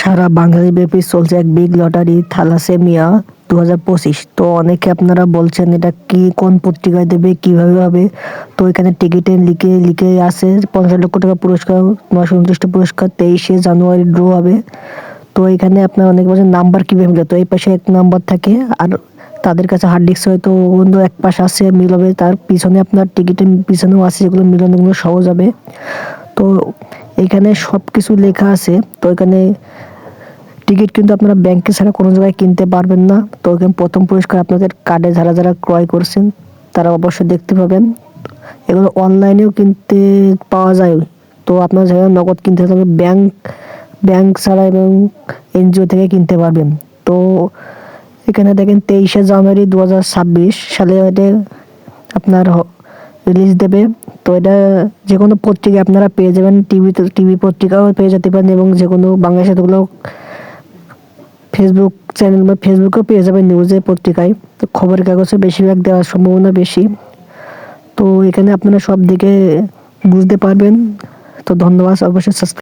সারা বাঙালি ব্যাপী চলছে এক বিগ লটারি থ্যালাসেমিয়া দু হাজার পঁচিশ। তো অনেকে আপনারা বলছেন এটা কি, কোন পত্রিকায় দেবে, কীভাবে হবে? তো এখানে টিকিটে লিখে লিখে আছে পঞ্চাশ লক্ষ টাকা পুরস্কার নশো উনত্রিশটা পুরস্কার, তেইশে জানুয়ারি ড্র হবে। তো এখানে আপনার অনেক বলছেন, নাম্বার কীভাবে মিলে তো এই পাশে এক নাম্বার থাকে, আর তাদের কাছে হার্ড ডিস্ক হয়তো অন্য এক পাশে আছে, মিলবে তার পিছনে আপনার টিকিটের পিছনেও আছে, যেগুলো মিলানোগুলো সহজ হবে। তো এখানে সব কিছু লেখা আছে। তো এখানে টিকিট কিন্তু আপনারা ব্যাংকে ছাড়া কোনো জায়গায় কিনতে পারবেন না। তো এখানে প্রথম পুরস্কার আপনাদের কার্ডে যারা যারা ক্রয় করছেন তারা অবশ্যই দেখতে পাবেন। এগুলো অনলাইনেও কিনতে পাওয়া যায়। তো আপনার যারা নগদ কিনতে হবে ব্যাংক ব্যাংক ছাড়া এবং এনজিও থেকে কিনতে পারবেন। তো এখানে দেখেন তেইশে জানুয়ারি দু হাজার ছাব্বিশ, সালে এটা আপনার রিলিজ দেবে। তো এটা যে কোনো পত্রিকা আপনারা পেয়ে যাবেন। টিভিতে টিভি পত্রিকাও পেয়ে যেতে পারেন এবং যে কোনো বাংলা সাথেগুলো ফেসবুক চ্যানেল বা ফেসবুকেও পেয়ে যাবেন নিউজে পত্রিকায়। তো খবরের কাগজে বেশিরভাগ দেওয়ার সম্ভাবনা বেশি। তো এখানে আপনারা সব দিকে বুঝতে পারবেন। তো ধন্যবাদ, অবশ্যই সাবস্ক্রাইব